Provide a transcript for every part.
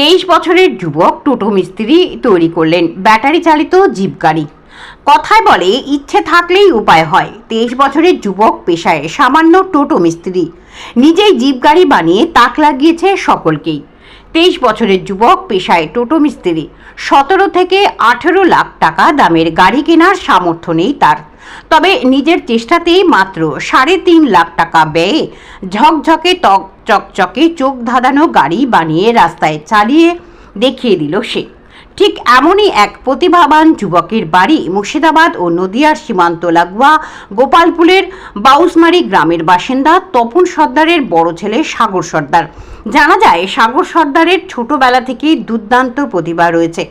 তেইশ বছরের যুবক টোটো মিস্ত্রি তৈরি করলেন ব্যাটারি চালিত জিপ গাড়ি। কথায় বলে, ইচ্ছে থাকলেই উপায় হয়। তেইশ বছরের যুবক পেশায় সামান্য টোটো মিস্ত্রি। নিজেই জিপ গাড়ি বানিয়ে তাক লাগিয়েছে সকলকেই। তেইশ বছরের যুবক পেশায় টোটো মিস্ত্রি। সতেরো থেকে আঠেরো লাখ টাকা দামের গাড়ি কেনার সামর্থ্য নেই তার। তবে নিজের চেষ্টাতেই মাত্র সাড়ে তিন লাখ টাকা ব্যয়ে ঝকঝকে তক চকচকে চোখ ধাঁধানো গাড়ি বানিয়ে রাস্তায় চালিয়ে দেখিয়ে দিল সে। ঠিক এমনই এক প্রতিভাবান যুবকের বাড়ি মুর্শিদাবাদ ও নদিয়ার সীমান্ত লাগোয়া গোপালপুরের বাউসমারি গ্রামের বাসিন্দা তপন সর্দারের বড় ছেলে সাগর সর্দার। জানা যায়, সাগর সর্দারের ছোটবেলা থেকেই দুর্দান্ত প্রতিভা রয়েছে।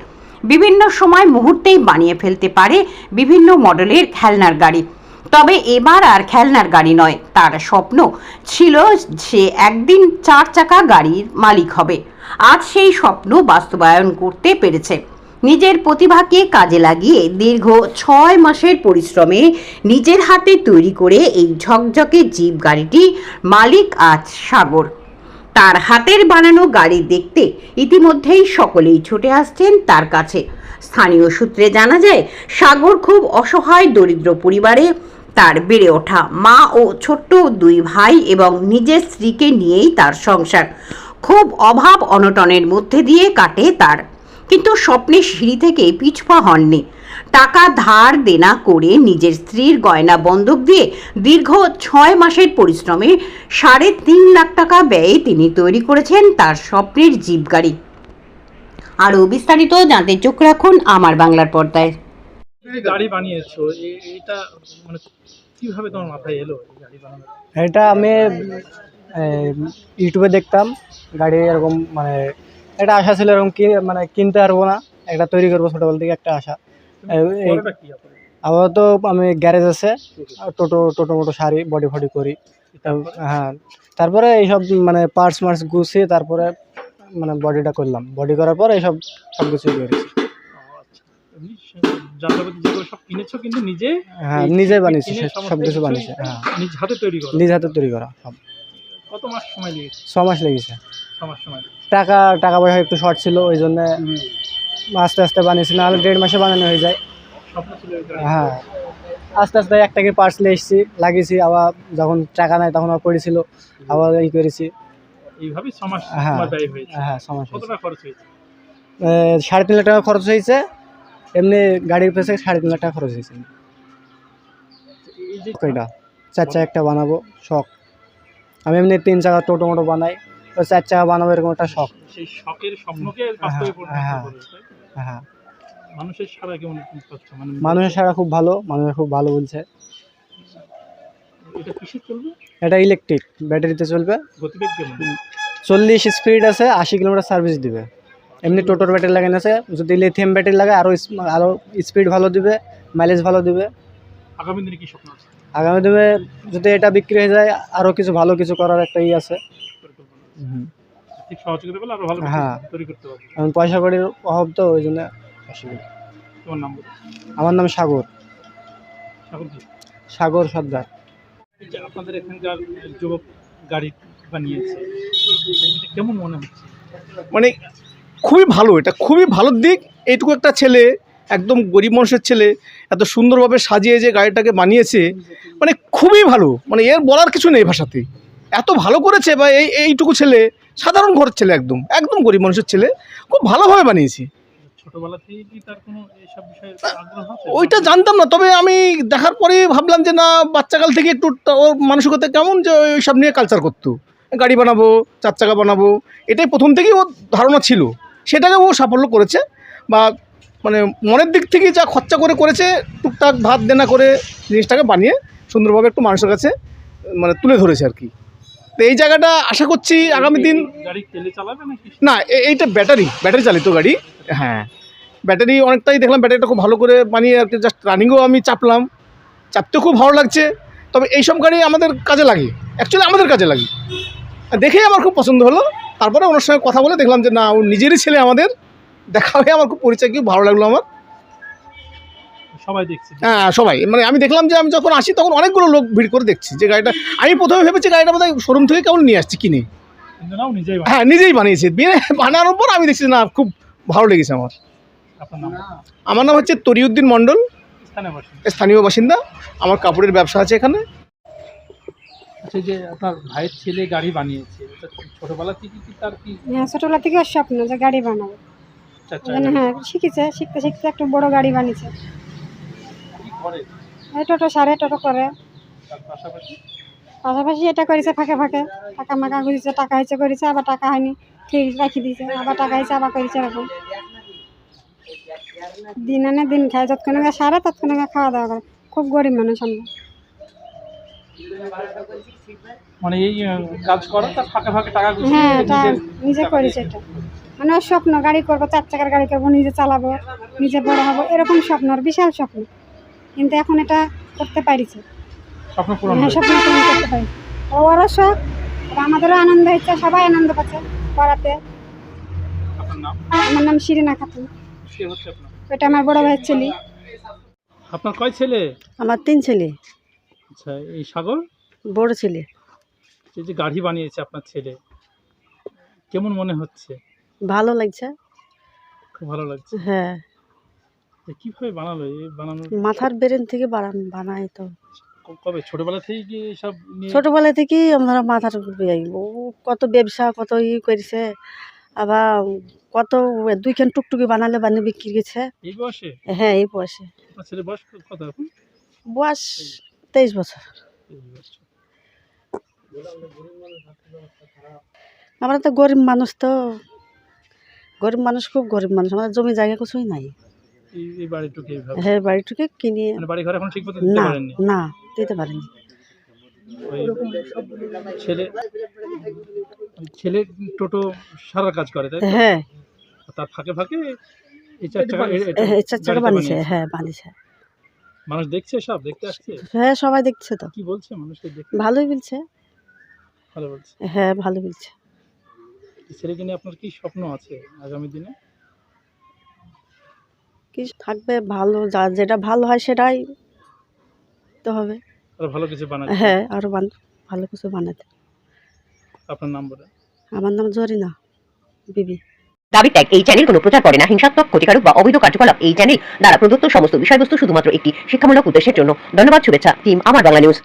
বিভিন্ন সময় মুহূর্তেই বানিয়ে ফেলতে পারে বিভিন্ন মডেলের খেলনার গাড়ি। তবে এবার আর খেলনার গাড়ি নয়, তার স্বপ্ন ছিল সে একদিন চার চাকা গাড়ির মালিক হবে। আজ সেই স্বপ্ন বাস্তবায়ন করতে পেরেছে। নিজের প্রতিভাকে কাজে লাগিয়ে দীর্ঘ ছয় মাসের পরিশ্রমে নিজের হাতে তৈরি করে এই ঝকঝকে জিপ গাড়িটি মালিক আজ সাগর। তার হাতের বানানো গাড়ি দেখতে ইতিমধ্যেই সকলেই ছুটে আসছেন তার কাছে। স্থানীয় সূত্রে জানা যায়, সাগর খুব অসহায় দরিদ্র পরিবারে তার বেড়ে ওঠা মা ও ছোট্ট দুই ভাই এবং নিজের স্ত্রীকে নিয়েই তার সংসার। খুব অভাব অনটনের মধ্যে দিয়ে কাটে তার। কিন্তু স্বপ্নের সিঁড়ি থেকে পিছপা হননি। টাকা ধার দেনা করে নিজের স্ত্রীর গয়না বন্ধক দিয়ে দীর্ঘ ছয় মাসের পরিশ্রমে সাড়ে তিন লাখ টাকা ব্যয়ে তিনি তৈরি করেছেন তার স্বপ্নের জিপ গাড়ি আরও বিস্তারিত জানতে চোখ রাখুন আমার বাংলার পর্দায়। গাড়ি বানিয়েছো এটা মানে কীভাবে তোমার মাথায় এলো গাড়ি বানানো? এটা আমি ইউটিউবে দেখতাম গাড়ি এরকম মানে একটা আশা ছিল এরকম কি মানে কিনতে পারব না একটা তৈরি করব ছোটোবেলা থেকে একটা আশা। আপনার আপাতত আমি গ্যারেজ আছে টোটো টোটো মোটো সারি বডি ফডি করি। হ্যাঁ তারপরে এইসব মানে পার্টস মার্টস গুছিয়ে তারপরে মানে বডিটা করলাম। বডি করার পর এইসব সব করেছি। আচ্ছা সব কিন্তু নিজে হ্যাঁ নিজে বানিয়েছি সব কিছু বানিয়েছি হ্যাঁ। নিজ হাতে তৈরি করো? নিজ হাতে তৈরি করা সব। কত মাস সময় লেগেছে? ছ মাস লেগেছে। ছ মাস সময়। লেগেছে। টাকা টাকা পয়সা একটু শর্ট ছিল ওই জন্য আস্তে আস্তে বানিয়েছি নাহলে দেড় মাসে বানানো হয়ে যায়। হ্যাঁ আস্তে আস্তে একটাকে পার্সেল এসেছি লাগিয়েছি আবার যখন টাকা নেয় তখন আবার পড়েছিল আবার এই করেছি। হ্যাঁ। হ্যাঁ সমস্যা খরচ হয়েছে? সাড়ে তিন লাখ টাকা খরচ হয়েছে এমনি গাড়ির পেছনে সাড়ে তিন লাখ টাকা খরচ হয়েছে। এটা চার চাকা একটা বানাবো শখ। আমি এমনি তিন চাকা টোটো মোটো বানাই চার চাকা বানাবো এরকম একটা শখ। সেই শখের স্বপ্নকে হ্যাঁ। হ্যাঁ। মানুষের সারা কেমন পাচ্ছ মানে মানুষের সারা খুব ভালো মানুষ খুব ভালো বলছে। এটা কিসে চলবে? এটা ইলেকট্রিক ব্যাটারিতে চলবে। গতিবেগ কেমন? চল্লিশ স্পিড আছে আশি কিলোমিটার সার্ভিস দিবে। এমনি টোটোর ব্যাটারি লাগানো আছে যদি লিথিয়াম ব্যাটারি লাগে আরও আরও স্পিড ভালো দিবে মাইলেজ ভালো দিবে। আগামী দিনে কি স্বপ্ন আছে? আগামী দিনে যদি এটা বিক্রি হয়ে যায় আরও কিছু ভালো কিছু করার একটা ই আছে। পরিকল্পনা ঠিক সহযোগিতা পেলে আরও ভালো হ্যাঁ। তৈরি করতে পারবে। এখন পয়সা কড়ির অভাব তো ওই জন্য অসুবিধা। তোমার নাম বলো। আমার নাম সাগর। সাগর কি? সাগর সর্দার। এই যে আপনাদের এখানকার যুবক গাড়ি বানিয়েছে এটা কেমন মনে হচ্ছে? মানে খুবই ভালো এটা খুবই ভালো দিক। এইটুকু একটা ছেলে একদম গরিব মানুষের ছেলে এত সুন্দরভাবে সাজিয়ে যে গাড়িটাকে বানিয়েছে মানে খুবই ভালো। মানে এর বলার কিছু নেই ভাষাতে। এত ভালো করেছে বা এই এইটুকু ছেলে সাধারণ ঘরের ছেলে একদম একদম গরিব মানুষের ছেলে খুব ভালোভাবে বানিয়েছে। ওইটা জানতাম না তবে আমি দেখার পরে ভাবলাম যে না বাচ্চাকাল থেকে একটু ওর মানসিকতা কেমন যে ওই সব নিয়ে কালচার করতো। গাড়ি বানাবো চার চাকা বানাবো এটাই প্রথম থেকেই ওর ধারণা ছিল। সেটাকে ও সাফল্য করেছে বা মানে মনের দিক থেকে যা খরচা করে করেছে টুকটাক ভাত দেনা করে জিনিসটাকে বানিয়ে সুন্দরভাবে একটু মানুষের কাছে মানে তুলে ধরেছে আর কি। তো এই জায়গাটা আশা করছি আগামী দিন না এইটা ব্যাটারি ব্যাটারি চালিত গাড়ি। হ্যাঁ। ব্যাটারি অনেকটাই দেখলাম ব্যাটারিটা খুব ভালো করে বানিয়ে আর কি জাস্ট রানিংও আমি চাপলাম। চাপতেও খুব ভালো লাগছে। তবে এইসব গাড়ি আমাদের কাজে লাগে। অ্যাকচুয়ালি আমাদের কাজে লাগে। দেখেই আমার খুব পছন্দ হলো। তারপরে ওনার সঙ্গে কথা বলে দেখলাম যে না ও নিজেরই ছেলে আমাদের। দেখা হয়ে আমার খুব পরিচয় খুব ভালো লাগল আমার। সবাই দেখছে। হ্যাঁ সবাই। মানে আমি দেখলাম যে আমি যখন আসি তখন অনেকগুলো লোক ভিড় করে দেখছি যে গাড়িটা আমি প্রথমে ভেবেছি গাড়িটা বোধহয় শোরুম থেকে কেমন নিয়ে আসছি কিনে। হ্যাঁ নিজেই বানিয়েছি। বিয়ে বানানোর পর আমি দেখছি না খুব ভালো লেগেছে আমার। আমার নাম হচ্ছে তরিউদ্দিন মণ্ডল। স্থানীয় বাসিন্দা। আমার কাপড়ের ব্যবসা আছে এখানে। আচ্ছা যে আপনার ভাইয়ের ছেলে গাড়ি বানিয়েছে ছোটবেলা থেকে কি তার কি হ্যাঁ ছোটবেলা থেকে স্বপ্ন যে গাড়ি বানাবো। চাকা হ্যাঁ শিখেছে শিখতে শিখতে একটু বড় গাড়ি বানিয়েছে। এই টোটো সারে টোটো করে পাশাপাশি? এটা করেছে ফাঁকে ফাঁকে। টাকা মাকা ঘুরেছে টাকা হয়েছে করেছে আবার টাকা হয়নি। ঠিক রাখি দিয়েছে আবার টাকা হয়েছে আবার করেছে এরকম। দিন আনে দিন খায় আগে সারে ততক্ষণ আগে খাওয়া দাওয়া করে। খুব গরিব মানুষ আমরা। মানে এই কাজ করে তার ফাঁকে ফাঁকে টাকা হ্যাঁ এটা নিজে করেছে এটা। মানে স্বপ্ন গাড়ি করব চার চাকার গাড়ি করব নিজে চালাবো নিজে বড় হব এরকম স্বপ্ন বিশাল স্বপ্ন। কিন্তু এখন এটা করতে পারিছে। স্বপ্ন পূরণ হ্যাঁ করতে পারি। ওরও শখ আমাদেরও আনন্দ হচ্ছে সবাই আনন্দ পাচ্ছে করাতে। আপনার নাম? আমার নাম শিরিনা খাতুন। কে হচ্ছে আপনার। ওইটা আমার বড় ভাইয়ের ছেলে। আপনার কয় ছেলে? আমার তিন ছেলে। আচ্ছা এই সাগর বড় ছেলে। এই যে গাড়ি বানিয়েছে আপনার ছেলে। কেমন মনে হচ্ছে? ভালো লাগছে। খুব ভালো লাগছে। হ্যাঁ। কীভাবে বানালো? বানানো মাথার ব্রেন থেকে বানান বানাই তো। কবে? ছোটবেলা থেকেই কি সব ছোটবেলা থেকেই আমরা মাথার কত ব্যবসা কত ই করেছে। আবার কত দুইখান টুকটুকি বানালে বানিয়ে বিক্রি গেছে। এই বয়সে? হ্যাঁ এই বয়সে। ছেলে বয়স কত এখন? বয়স তেইশ বছর। আমরা তো গরিব মানুষ তো। গরিব মানুষ খুব গরিব মানুষ। আমাদের জমি জায়গা কিছুই নাই। এই এই বাড়িটুকু এইভাবে? হ্যাঁ বাড়িটুকে কিনে মানে বাড়ি ঘর এখন ঠিক মতো দিতে না পারেননি? না দিতে পারিনি। ওই ছেলে ছেলে টোটো সারা কাজ করে তাই তো? হ্যাঁ। তার ফাঁকে ফাঁকে এই চার চাকা এ- এটা এই চার চাকা গাড়িটা বানিয়েছে বানিয়েছে। হ্যাঁ বানিয়েছে। মানুষ দেখছে সব দেখতে আসছে? হ্যাঁ সবাই দেখছে তো। কি বলছে মানুষকে দেখতে? ভালোই বলছে। ভালো বলছে। হ্যাঁ ভালো বলছে। এই ছেলেকে নিয়ে আপনার কি স্বপ্ন আছে আগামী দিনে? কি থাকবে ভালো যা যেটা ভালো হয় সেটাই তো হবে। আর ভালো কিছু বানাতে? হ্যাঁ আরও ভালো কিছু বানাতে। আপনার নাম বলে আমার নাম জরিনা বিবি। দাবি ত্যাগ এই চ্যানেল কোনো প্রচার করে না। হিংসাত্মক ক্ষতিকারক বা অবৈধ কার্যকলাপ এই চ্যানেল দ্বারা প্রদত্ত সমস্ত বিষয়বস্তু শুধুমাত্র একটি শিক্ষামূলক উদ্দেশ্যের জন্য। ধন্যবাদ শুভেচ্ছা টিম আমার বাংলা নিউজ